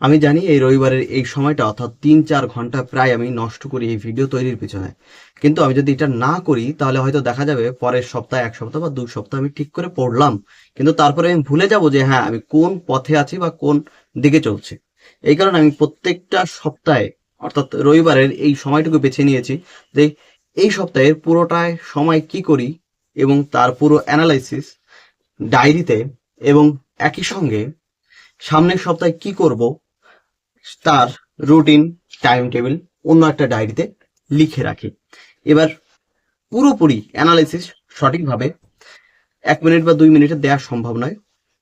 আমি জানি এই রবিবারের এই সময়টা অর্থাৎ তিন চার ঘণ্টা প্রায় আমি নষ্ট করি এই ভিডিও তৈরির পিছনে। কিন্তু আমি যদি এটা না করি, তাহলে হয়তো দেখা যাবে পরের সপ্তাহে, এক সপ্তাহ বা দুই সপ্তাহ আমি ঠিক করে পড়লাম। কিন্তু তারপরে আমি ভুলে যাব যে হ্যাঁ আমি কোন পথে আছি বা কোন দিকে চলছে। এই কারণে আমি প্রত্যেকটা সপ্তাহে, অর্থাৎ রবিবারের এই সময়টুকু বেছে নিয়েছি যে এই সপ্তাহের পুরোটায় সময় কি করি এবং তার পুরো অ্যানালাইসিস ডায়েরিতে এবং একই সঙ্গে সামনের সপ্তাহে কি করব তার রুটিন টাইম টেবিল অন্য একটা ডায়েরিতে লিখে রাখি। এবার পুরোপুরি অ্যানালাইসিস সঠিকভাবে এক মিনিট বা দুই মিনিটে দেওয়া সম্ভব নয়।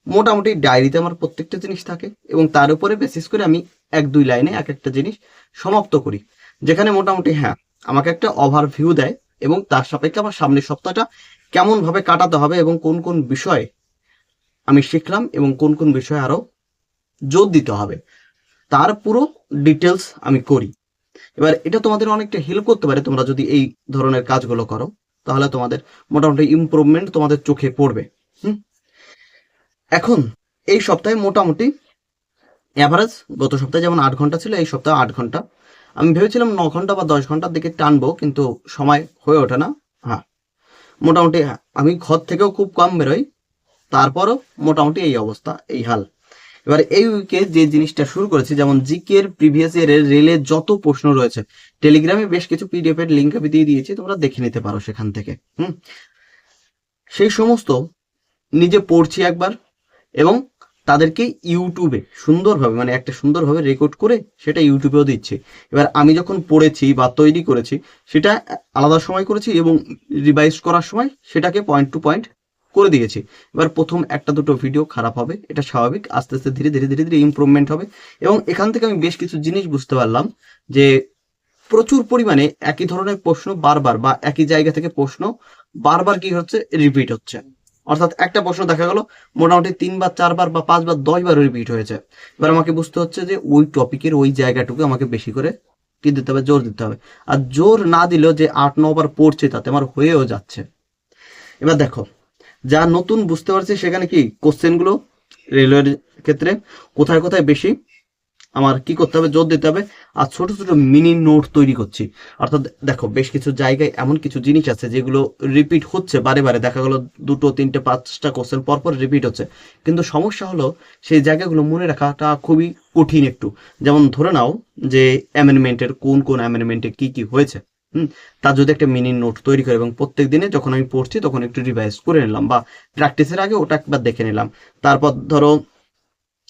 মোটামুটি ডায়েরিতে আমার প্রত্যেকটা জিনিস থাকে এবং তার উপরে বেসিস করে আমি এক দুই লাইনে এক একটা জিনিস সমাপ্ত করি। যেখানে মোটামুটি হ্যাঁ আমাকে একটা ওভারভিউ দেয় এবং তার সাপেক্ষে আমার সামনের সপ্তাহটা কেমন ভাবে কাটাতে হবে এবং কোন কোন বিষয়ে আমি শিখলাম এবং কোন কোন বিষয়ে আরও জোর দিতে হবে। তার পুরো ডিটেলস আমি করি। এবার এটা তোমাদের অনেকটা হেল্প করতে পারে তোমরা যদি এই ধরনের কাজগুলো করো, তাহলে তোমাদের মোটামুটি ইমপ্রুভমেন্ট তোমাদের চোখে পড়বে। হুম? এখন এই সপ্তাহে মোটামুটি অ্যাভারেজ গত সপ্তাহে যেমন আট ঘণ্টা ছিল, এই সপ্তাহে আট ঘণ্টা। আমি ভেবেছিলাম ন ঘণ্টা বা দশ ঘণ্টার দিকে টানবো, কিন্তু সময় হয়ে ওঠে না। হ্যাঁ মোটামুটি আমি ঘর থেকেও খুব কম বেরোই, তারপরও মোটামুটি এই অবস্থা, এই হাল। এবার এই উইকে যে জিনিসটা শুরু করেছি, যেমন জিকের প্রিভিয়াস ইয়ারের রেলের যত প্রশ্ন রয়েছে টেলিগ্রামে বেশ কিছু পিডিএফ এর লিঙ্ক আমি দিয়ে দিয়েছি, তোমরা দেখে নিতে পারো সেখান থেকে, হুম? সেই সমস্ত নিজে পড়ছি একবার এবং তাদেরকে ইউটিউবে সুন্দরভাবে মানে একটা সুন্দরভাবে রেকর্ড করে সেটা ইউটিউবেও দিচ্ছি। এবার আমি যখন পড়েছি বা তৈরি করেছি, সেটা আলাদা সময় করেছি এবং রিভাইজ করার সময় সেটাকে পয়েন্ট টু পয়েন্ট করে দিয়েছি। এবার প্রথম একটা দুটো ভিডিও খারাপ হবে, এটা স্বাভাবিক। আস্তে আস্তে ধীরে ধীরে ধীরে ধীরে ইমপ্রুভমেন্ট হবে। এবং এখান থেকে আমি বেশ কিছু জিনিস বুঝতে পারলাম যে প্রচুর পরিমাণে একই ধরনের প্রশ্ন বারবার বা একই জায়গা থেকে প্রশ্ন বারবার কি হচ্ছে? রিপিট হচ্ছে। অর্থাৎ একটা প্রশ্ন দেখা গেল, মোটামুটি তিনবার, চারবার বা পাঁচবার, দশবার রিপিট হয়েছে। এবার আমাকে বুঝতে হচ্ছে যে ওই টপিকের ওই জায়গাটুকু আমাকে বেশি করে কি দিতে হবে? জোর দিতে হবে। আর জোর না দিলেও যে আট, নবার পড়ছে তাতে আমার হয়েও যাচ্ছে। এবার দেখো যা নতুন বুঝতে পারছি সেখানে কি কোশ্চেনগুলো রেলওয়ের ক্ষেত্রে কোথায় কোথায় বেশি, আমার কি করতে হবে, জোর দিতে হবে, আর ছোট ছোট মিনি নোট তৈরি করছি। অর্থাৎ দেখো, বেশ কিছু জায়গায় এমন কিছু জিনিস আছে যেগুলো রিপিট হচ্ছে বারে বারে। দেখা গেলো দুটো, তিনটে, পাঁচটা কোশ্চেন পরপর রিপিট হচ্ছে। কিন্তু সমস্যা হলো সেই জায়গাগুলো মনে রাখাটা খুবই কঠিন একটু। যেমন ধরে নাও যে অ্যামেন্ডমেন্টের কোন কোন অ্যামেন্ডমেন্টে কি কি হয়েছে। তার যদি একটা মিনি নোট তৈরি করে এবং প্রত্যেক দিনে যখন আমি পড়ছি তখন একটু রিভাইজ করে নিলাম বা প্র্যাকটিসের আগে ওটা একবার দেখে নিলাম। তারপর ধরো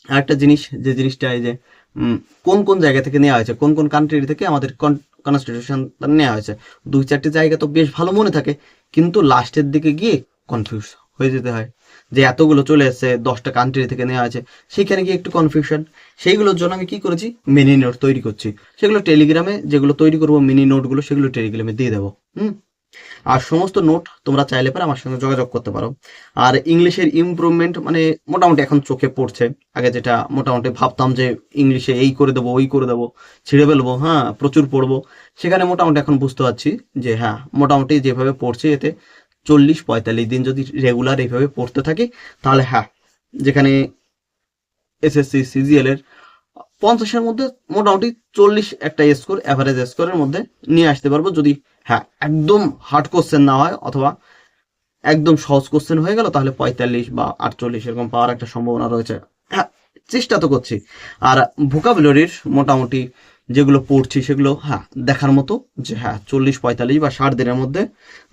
আরেকটা জিনিস, যে জিনিসটা এই যে কোন কোন জায়গা থেকে নেওয়া হয়েছে, কোন কোন কান্ট্রি থেকে আমাদের কনস্টিটিউশন নেওয়া হয়েছে। দুই চারটি জায়গা তো বেশ ভালো মনে থাকে, কিন্তু লাস্টের দিকে গিয়ে কনফিউজ হয়ে যেতে হয়। যে এতগুলো চলে এসেছে, দশটা কান্ট্রি থেকে নেওয়া আছে সেখানে গিয়ে একটু কনফিউশন সেইগুলোর জন্য আমি কি করেছি? মিনি নোট তৈরি করছি। সেগুলো টেলিগ্রামে যেগুলো তৈরি করব মিনি নোটগুলো সেগুলো টেলিগ্রামে দিয়ে দেবো, হুম? আর সমস্ত নোট তোমরা চাইলে পরে আমার সঙ্গে যোগাযোগ করতে পারো। আর ইংলিশের ইমপ্রুভমেন্ট মানে মোটামুটি এখন চোখে পড়ছে। আগে যেটা মোটামুটি ভাবতাম যে ইংলিশে এই করে দেবো, ওই করে দেবো, ছিঁড়ে ফেলব হ্যাঁ প্রচুর পড়ব। সেখানে মোটামুটি এখন বুঝতে পারছি যে হ্যাঁ মোটামুটি যেভাবে পড়ছি এতে চল্লিশ, পঁয়তাল্লিশ দিন যদি রেগুলার এইভাবে পড়তে থাকি, তাহলে হ্যাঁ যেখানে এসএসসি সিজিএল এর পঞ্চাশের মধ্যে মোটামুটি চল্লিশ একটা স্কোর অ্যাভারেজ স্কোরের মধ্যে নিয়ে আসতে পারব যদি হ্যাঁ একদম হার্ড কোশ্চেন না হয় অথবা একদম সহজ কোশ্চেন হয়ে গেল, তাহলে পঁয়তাল্লিশ বা আটচল্লিশ এরকম পাওয়ার একটা সম্ভাবনা রয়েছে। হ্যাঁ চেষ্টা তো করছি। আর ভোকাবুলারির মোটামুটি যেগুলো পড়ছি সেগুলো হ্যাঁ দেখার মতো যে হ্যাঁ চল্লিশ পঁয়তাল্লিশ বা ষাট দিনের মধ্যে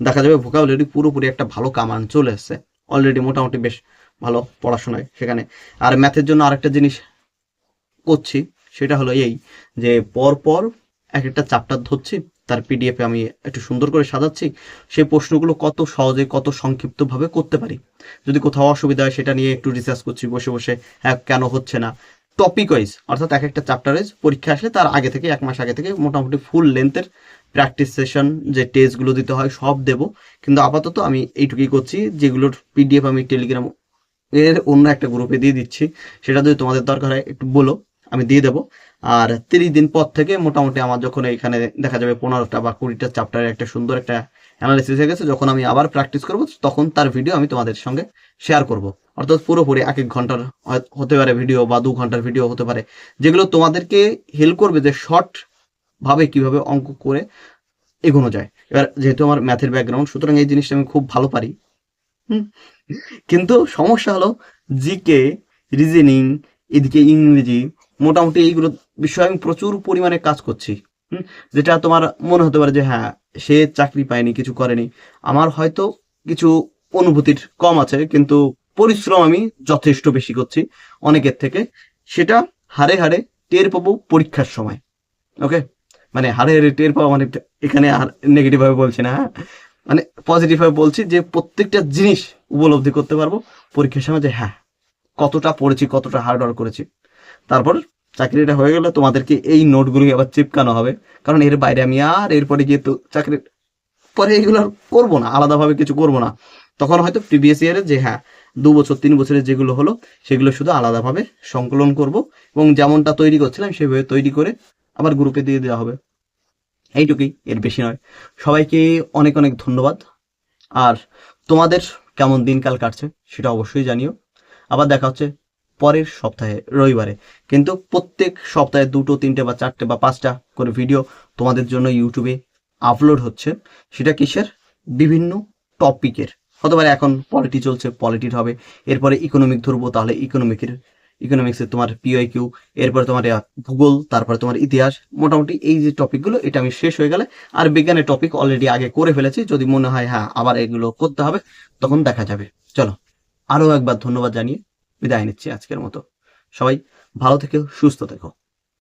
দেখা যাবে ভোকাবুলারি পুরোপুরি একটা ভালো কামান চলে এসছে। অলরেডি মোটামুটি বেশ ভালো পড়াশোনায় সেখানে। আর ম্যাথের জন্য আরেকটা জিনিস করছি, সেটা হলো এই যে পর পর এক একটা চ্যাপ্টার ধরছি, তার পিডিএফে আমি একটু সুন্দর করে সাজাচ্ছি। সেই প্রশ্নগুলো কত সহজে, কত সংক্ষিপ্তভাবে করতে পারি। যদি কোথাও অসুবিধা হয় সেটা নিয়ে একটু রিসার্চ করছি, বসে বসে হ্যাঁ কেন হচ্ছে না? টপিক ওয়াইজ অর্থাৎ এক একটা চ্যাপ্টার ওয়াইজ পরীক্ষা আসলে তার আগে থেকে, এক মাস আগে থেকে মোটামুটি ফুল লেন্থের প্র্যাকটিস সেশন যে টেস্টগুলো দিতে হয় সব দেব। কিন্তু আপাতত আমি এইটুকুই করছি, যেগুলোর পিডিএফ আমি টেলিগ্রাম এর অন্য একটা গ্রুপে দিয়ে দিচ্ছি, সেটা যদি তোমাদের দরকার হয় একটু বলো, আমি দিয়ে দেবো। আর তিরিশ দিন পর থেকে মোটামুটি আমার যখন এখানে দেখা যাবে পনেরোটা বা কুড়িটা চ্যাপ্টারের একটা সুন্দর একটা অ্যানালিসিস হয়ে গেছে, যখন আমি আবার প্র্যাকটিস করব, তখন তার ভিডিও আমি তোমাদের সঙ্গে শেয়ার করব। অর্থাৎ পুরোপুরি এক এক ঘণ্টার হতে পারে ভিডিও বা দু ঘণ্টার ভিডিও হতে পারে, যেগুলো তোমাদেরকে হেল্প করবে যে শর্ট ভাবে কীভাবে অঙ্ক করে এগোনো যায়। এবার যেহেতু আমার ম্যাথের ব্যাকগ্রাউন্ড সুতরাং এই জিনিসটা আমি খুব ভালো পারি। কিন্তু সমস্যা হলো জিকে রিজনিং এদিকে ইংরেজি, মোটামুটি এইগুলো বিষয়ে আমি প্রচুর পরিমাণে কাজ করছি। যেটা তোমার মনে হতে পারে যে হ্যাঁ সে চাকরি পায়নি, কিছু করেনি। আমার হয়তো কিছু অনুভূতির কম আছে, কিন্তু পরিশ্রম আমি যথেষ্ট বেশি করছি অনেকের থেকে। সেটা হারে হারে টের পাবো পরীক্ষার সময়। ওকে মানে হারে হারে টের পাবো মানে এখানে নেগেটিভ ভাবে বলছি না হ্যাঁ? মানে পজিটিভ ভাবে বলছি যে প্রত্যেকটা জিনিস উপলব্ধি করতে পারব পরীক্ষার সময় যে হ্যাঁ কতটা পড়েছি, কতটা হার্ড ওয়ার্ক করেছি। তারপর চাকরিটা হয়ে গেলে তোমাদেরকে এই নোটগুলোকে আবার চিপকানো হবে। কারণ এর বাইরে আমি আর এরপরে গিয়ে তো চাকরির পরে এগুলো আর করব না, আলাদাভাবে কিছু করব না। তখন হয়তো প্রিভিয়াস ইয়ারে যে হ্যাঁ দু বছর, তিন বছরের যেগুলো হলো, সেগুলো শুধু আলাদাভাবে সংকলন করব এবং যেমনটা তৈরি করছিলাম, সেভাবে তৈরি করে আবার গ্রুপে দিয়ে দেওয়া হবে। এইটুকুই, এর বেশি নয়। সবাইকে অনেক অনেক ধন্যবাদ। আর তোমাদের কেমন দিনকাল কাটছে, সেটা অবশ্যই জানিও। আবার দেখা হচ্ছে পরের সপ্তাহে, রবিবারে। কিন্তু প্রত্যেক সপ্তাহে দুটো, তিনটে বা চারটে বা পাঁচটা করে ভিডিও তোমাদের জন্য ইউটিউবে আপলোড হচ্ছে। সেটা কিসের? বিভিন্ন টপিকের হতে পারে এখন পলিটি চলছে পলিটির হবে। এরপরে ইকোনমিক ধরবো, তাহলে ইকোনমিকের ইকোনমিক্সের তোমার পিওয়াই কিউ এরপরে তোমার ভূগোল তারপরে তোমার ইতিহাস। মোটামুটি এই যে টপিকগুলো এটা আমি শেষ হয়ে গেলে, আর বিজ্ঞানের টপিক অলরেডি আগে করে ফেলেছি। যদি মনে হয় হ্যাঁ আবার এগুলো করতে হবে, তখন দেখা যাবে। চলো, আরও একবার ধন্যবাদ জানিয়ে বিদায় নিচ্ছি আজকের মতো। সবাই ভালো থেকো, সুস্থ থেকো।